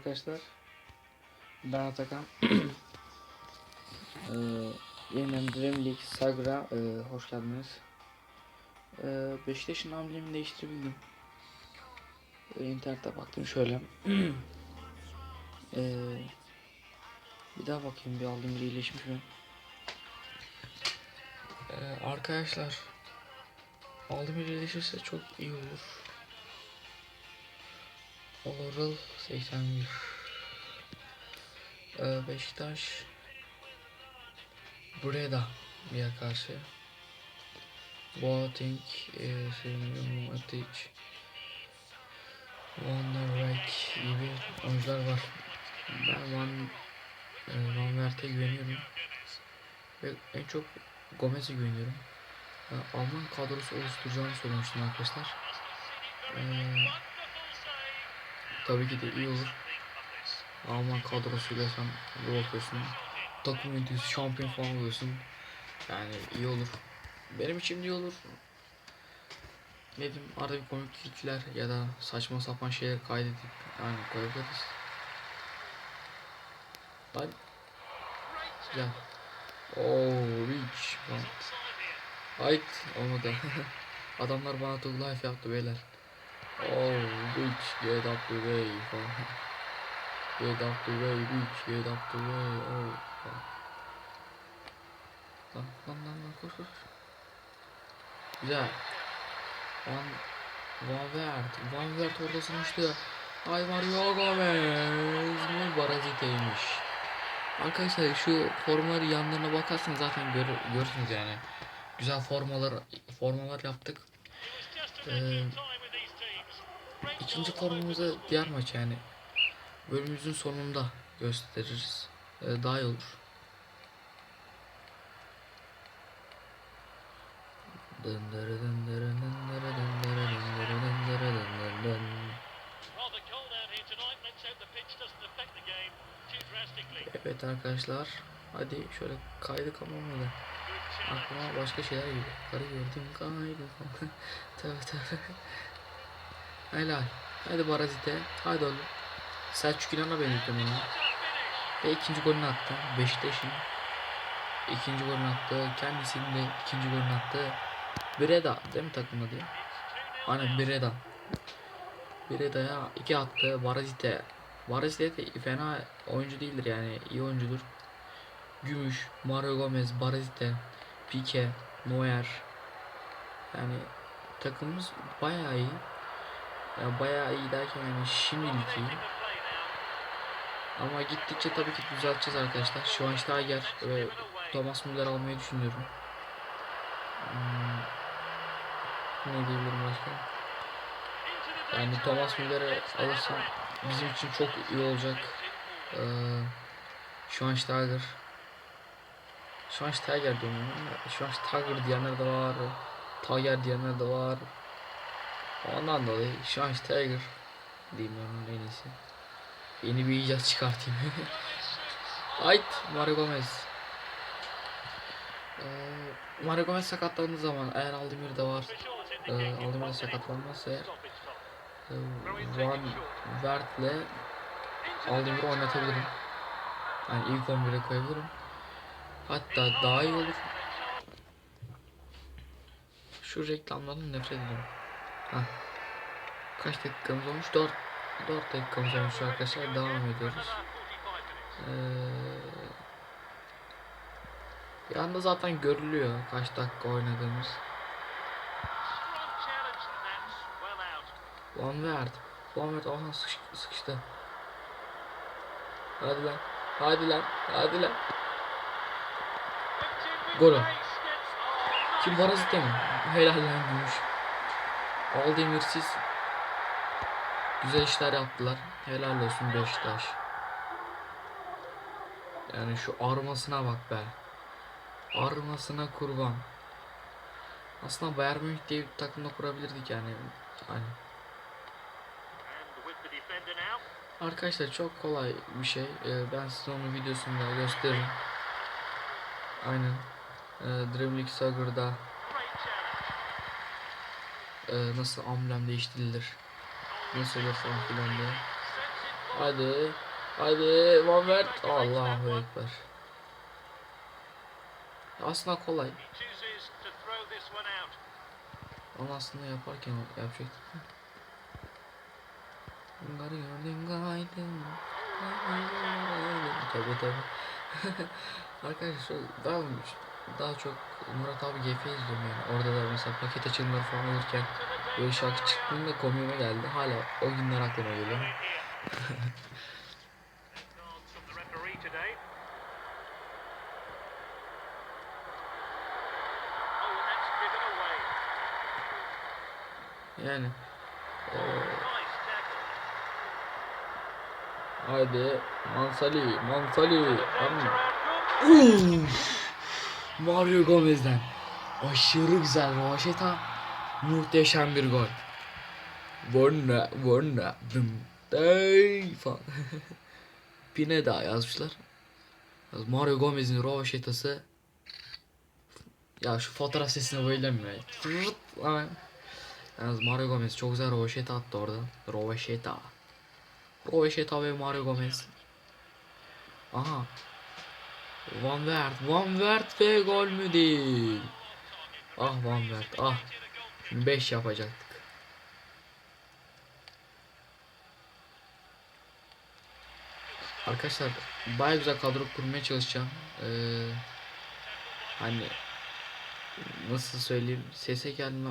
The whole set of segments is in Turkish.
arkadaşlar. Ben Atakan. ee, yeniden Dream League Sagra ee, hoş geldiniz. Ee, Beşiktaş'ın amblemini değiştirebildim. Ee, internette baktım şöyle. ee, bir daha bakayım bir aldığım bir iyileşmiş mi? Ee, arkadaşlar aldığım bir iyileşirse çok iyi olur. Oral 81 ee, Beşiktaş Breda bir karşı Boateng e, Süleyman Matic Van der Beek gibi oyuncular var. Ben Van e, Van Wert'e güveniyorum. Ve en çok Gomez'e güveniyorum. E, Alman kadrosu oluşturacağını söylemiştim arkadaşlar. Eee Tabii ki de iyi olur. Alman kadrosuyla sen bir bakıyorsun. Takım yönetiyorsun, şampiyon falan oluyorsun. Yani iyi olur. Benim için iyi olur. Ne diyeyim arada bir komiklikler ya da saçma sapan şeyler kaydedip yani koyabiliriz. Lan. Güzel. Oo, reach. Hayt olmadı. Adamlar bana life yaptı beyler. Oh, bitch, get up the way. Get up the way, bitch, get up the way. Oh, fuck. Lan lan lan lan koş koş. Güzel. Van Van Wert. Van Wert orada sonuçta. Ay Mario Gomez mi Baraziteymiş. Arkadaşlar şu formaları yanlarına bakarsanız zaten gör, görürsünüz yani. Güzel formalar formalar yaptık. Ee, İkinci formumuzu diğer maç yani bölümümüzün sonunda gösteririz. Ee, daha iyi olur. Evet arkadaşlar hadi şöyle olmadı. Good challenge. Aklıma başka şeyler geliyor. Karı gördüm kaydı tövbe tövbe. Helal. Hadi Barazite. Hadi oğlum. Selçuk İnan'a benziyorum onu. Ve ikinci golünü attı. Beşiktaş'ın ikinci golünü attı. Kendisinin de ikinci golünü attı. Breda değil mi takım adı? Aynen Breda. Breda'ya iki attı. Barazite. Barazite de fena oyuncu değildir yani. iyi oyuncudur. Gümüş, Mario Gomez, Barazite, Pique, Neuer. Yani takımımız bayağı iyi. Ya bayağı iyi derken yani şimdilik iyi. Ama gittikçe tabii ki düzelteceğiz arkadaşlar. Şu an Steiger ve Thomas Müller almayı düşünüyorum. Hmm, ne diyebilirim başka? Yani Thomas Müller'i alırsam bizim için çok iyi olacak. Ee, şu an Steiger. Şu an Steiger diyorum şu an Steiger diyenler de var. Tiger diyenler de var. Ondan dolayı şu an Steiger diyeyim onun en iyisi. Yeni bir icat çıkartayım. Ait Mario Gomez. Ee, Mario Gomez sakatlandığı zaman eğer Aldemir de var e, Aldemir de sakatlanmazsa eğer e, Van Wert'le Aldemir'i oynatabilirim. Yani ilk 11'e koyabilirim. Hatta daha iyi olur. Şu reklamlardan nefret ediyorum. Kaç dakikamız olmuş? 4 4 dakikamız olmuş arkadaşlar. Devam ediyoruz. Ee, bir anda zaten görülüyor kaç dakika oynadığımız. Van Wert. Van Wert aha sıkış, sıkıştı. Hadi lan. Hadi lan. Hadi lan. Gol o. Kim Barazite mi? Helal lan gümüş. Aldemirsiz güzel işler yaptılar. Helal olsun Beşiktaş. Yani şu armasına bak be. Armasına kurban. Aslında Bayern Münih diye bir takımda kurabilirdik yani. Now. Arkadaşlar çok kolay bir şey. Ee, ben size onun videosunu da gösteririm. Aynen. Ee, Dream e, nasıl amblem değiştirilir, nasıl olur falan filan diye. Hadi. Hadi. Van Vert. Allahu Ekber. Aslında kolay. Onu aslında yaparken yapacaktık. Tabi tabi. Arkadaşlar daha daha çok Murat abi GF izliyorum yani. Orada da mesela paket açılımları falan olurken böyle şarkı çıktığında komiğime geldi. Hala o günler aklıma geliyor. Yani. Haydi Mansali, Mansali. Uf! Mario Gomez'den aşırı güzel rovaşeta muhteşem bir gol. Vorna, Vorna, dım, dey falan. Pineda yazmışlar. Mario Gomez'in rovaşetası ya şu fotoğraf sesine bayılıyorum ya. Yalnız Mario Gomez çok güzel rovaşeta attı orada. Rovaşeta. Rovaşeta ve Mario Gomez. Aha. Van Wert, Van Wert ve gol mü değil? Ah Van Wert, ah. 5 yapacaktık. Arkadaşlar baya güzel kadro kurmaya çalışacağım. Ee, hani nasıl söyleyeyim? Sese gelme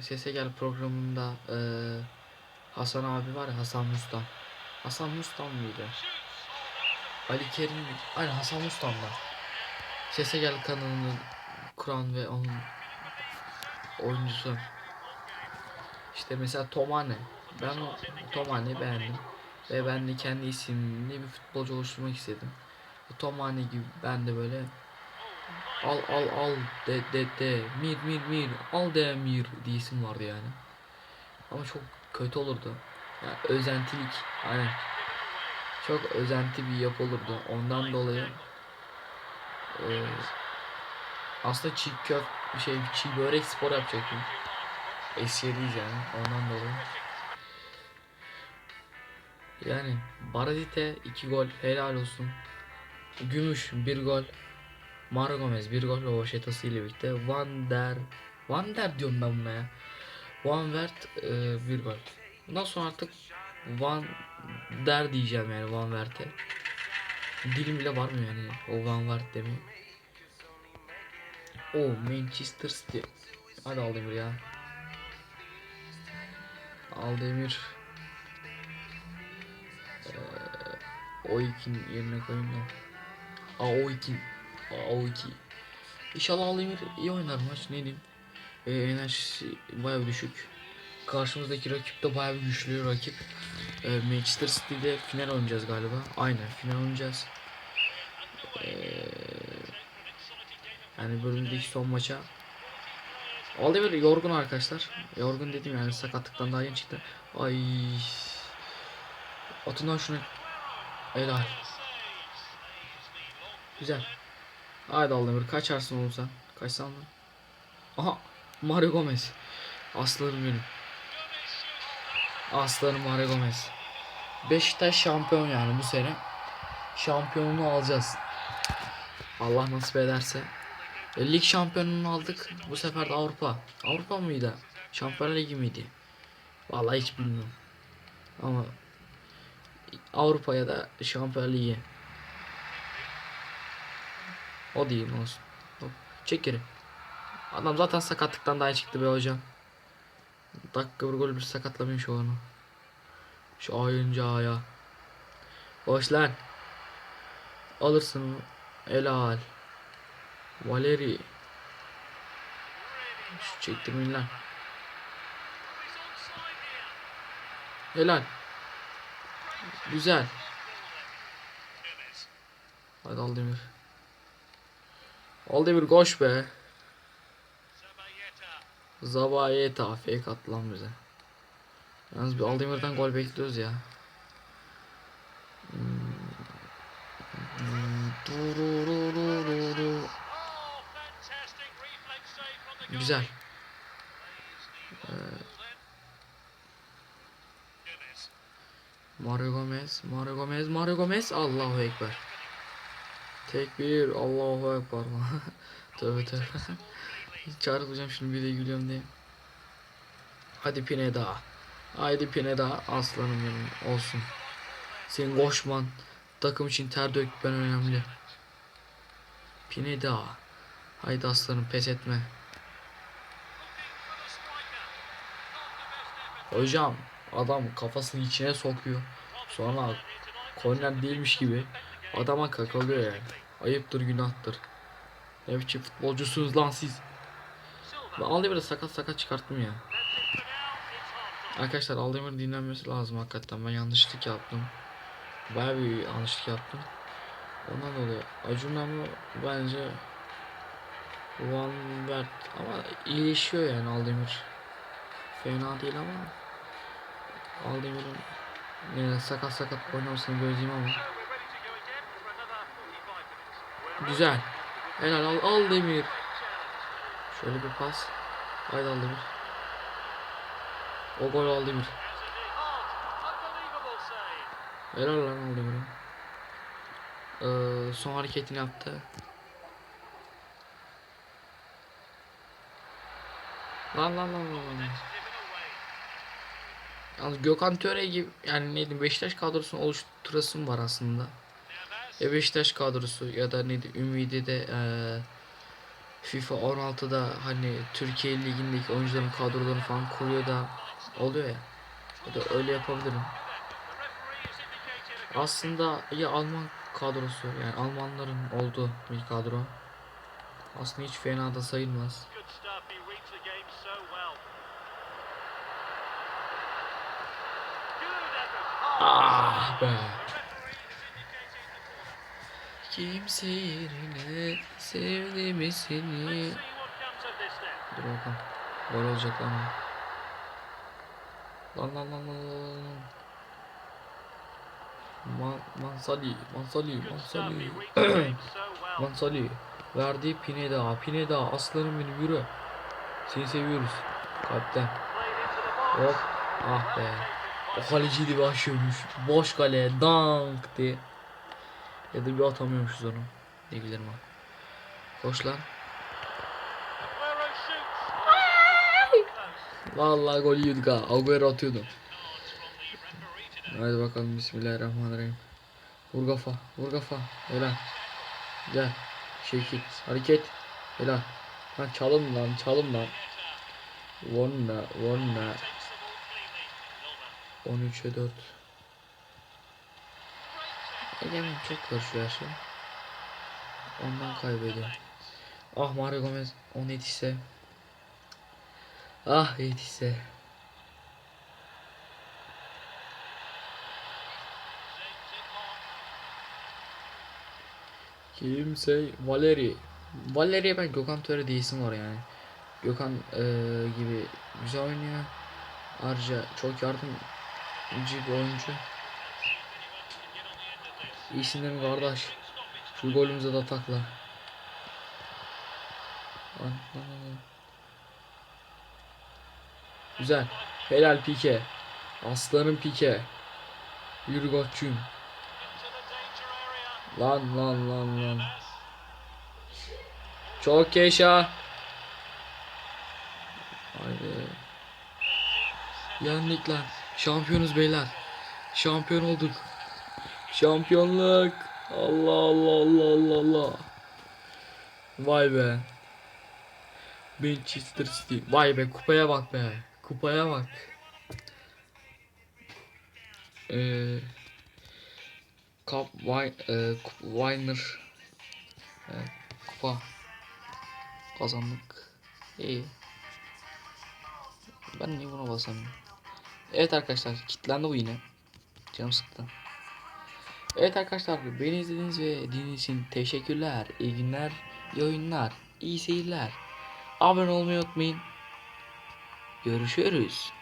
Sese gel programında ee, Hasan abi var ya Hasan Mustan. Hasan Mustan mıydı? Ali Kerim, aynen Hasan Mustam'da. Sese Gel kanalını kuran ve onun oyuncusu. İşte mesela Tomane. Ben o Tomane'yi beğendim. Ve ben de kendi isimli bir futbolcu oluşturmak istedim. E, Tomane gibi ben de böyle al al al de de de mir mir mir al de mir diye isim vardı yani. Ama çok kötü olurdu. Yani özentilik. Aynen çok özenti bir yapı olurdu. Ondan dolayı eee aslında çiğ kök şey çiğ börek spor yapacaktım. Eskiyeliyiz yani ondan dolayı. Yani Baradite 2 gol helal olsun. Gümüş 1 gol. Mario Gomez 1 gol Rovaşetası ile birlikte. Van der Van der diyorum ben buna ya. Van Wert 1 gol. Bundan sonra artık Van der diyeceğim yani Van Wert'e. Dilim bile var mı yani o Van Wert demeye. O Manchester City. Hadi Aldemir ya. Aldemir. Ee, o ikin yerine koyayım da. Aa o iki. Aa o iki. İnşallah Aldemir iyi oynar maç ne diyeyim. Ee, enerjisi bayağı düşük. Karşımızdaki rakip de bayağı bir güçlü rakip. Ee, Manchester City'de final oynayacağız galiba. Aynen final oynayacağız. Ee, yani bölümdeki son maça. Oliver yorgun arkadaşlar. Yorgun dedim yani sakatlıktan daha yeni çıktı. Ay. Atın lan şunu. Helal. Güzel. Haydi Oliver kaçarsın oğlum sen. Kaçsan lan. Aha. Mario Gomez. Aslanım benim. Aslanım Mario Gomez. Beşiktaş şampiyon yani bu sene. Şampiyonluğu alacağız. Allah nasip ederse. E, lig şampiyonluğunu aldık. Bu sefer de Avrupa. Avrupa mıydı? Şampiyonlar Ligi miydi? Vallahi hiç bilmiyorum. Ama Avrupa'ya da Şampiyonlar Ligi. O değil olsun. Çek geri. Adam zaten sakatlıktan daha çıktı be hocam. Dakika bir gol bir sakatlamış onu. Şu oyuncağı ya. Boş lan. Alırsın onu. Helal. Valeri. Şu çektirmeyin lan. Helal. Güzel. Hadi Aldemir. Aldemir koş be. Zabayeta fake attı lan bize. Yalnız bir Aldemir'den gol bekliyoruz ya. Güzel. Mario Gomez, Mario Gomez, Mario Gomez. Allahu Ekber. Tekbir, Allahu Ekber. tövbe tövbe. Çarpacağım şimdi bir de gülüyorum diye. Hadi Pineda. Haydi Pineda aslanım benim olsun. Senin koşman takım için ter dökmen önemli. Pineda. Haydi aslanım pes etme. Hocam adam kafasını içine sokuyor. Sonra korner değilmiş gibi adama kakalıyor yani. Ayıptır günahtır. Ne biçim futbolcusunuz lan siz. Ben Aldemir'i sakat sakat çıkarttım ya. Arkadaşlar Aldemir dinlenmesi lazım hakikaten. Ben yanlışlık yaptım. Baya bir yanlışlık yaptım. Ondan dolayı Acun ama bence Van Bert ama iyileşiyor yani Aldemir. Fena değil ama Aldemir'in yine sakat sakat oynamasını gözleyeyim ama güzel. Helal al Aldemir. Şöyle bir pas. Haydi Aldemir. O gol Aldemir. Helal lan Aldemir'e. Ee, son hareketini yaptı. Lan lan lan lan lan. Yalnız Gökhan Töre gibi yani neydi Beşiktaş kadrosunu oluşturasım var aslında. Ya Beşiktaş kadrosu ya da neydi Ümidi'de eee FIFA 16'da hani Türkiye Ligi'ndeki oyuncuların kadrolarını falan kuruyor da oluyor ya. Ya da öyle yapabilirim. Aslında ya Alman kadrosu yani Almanların olduğu bir kadro. Aslında hiç fena da sayılmaz. Ah be. Kimse yerine sevdi mi seni? Dur bakalım. Gol olacak lan. Lan lan lan lan lan lan. Man, Mansali, Mansali, Mansali. Mansali. Verdi Pineda, Pineda aslanım benim yürü. Seni seviyoruz. Kalpten. Hop. Ah be. O kaleciydi bir aşıyormuş. Boş kale. Dank diye. Ya da bir atamıyormuşuz onu. Ne bilirim ha. Koş lan. Vallahi gol yiyorduk ha. Agüero atıyordu. Hadi bakalım Bismillahirrahmanirrahim. Vur kafa. Vur kafa. Helal. Gel. Şekil. Hareket. Helal. Lan çalım lan. Çalım lan. Vonna. Vonna. 13'e 4. Egemen çok karışıyor şey. Ondan kaybediyor. Ah Mario Gomez 10 yetişse. Ah yetişse. Kimse Valeri. Valeri'ye ben Gökhan Töre isim var yani. Gökhan eee, gibi güzel oynuyor. Ayrıca çok yardımcı bir oyuncu. İyisin değil mi kardeş? Şu golümüze de takla. Güzel. Helal Pike. Aslanım Pike. Yürü koçum. Lan lan lan lan. Çok yaşa. Haydi. Yendik lan. Şampiyonuz beyler. Şampiyon olduk. Şampiyonluk. Allah Allah Allah Allah Allah. Vay be. Manchester City. Vay be kupaya bak be. Kupaya bak. Eee Cup Wine, e, e, kupa kazandık. İyi. Ben niye buna basamıyorum? Evet arkadaşlar kilitlendi bu yine. Canım sıktı. Evet arkadaşlar beni izlediğiniz ve dinlediğiniz için teşekkürler. İyi günler, iyi oyunlar, iyi seyirler. Abone olmayı unutmayın. Görüşürüz.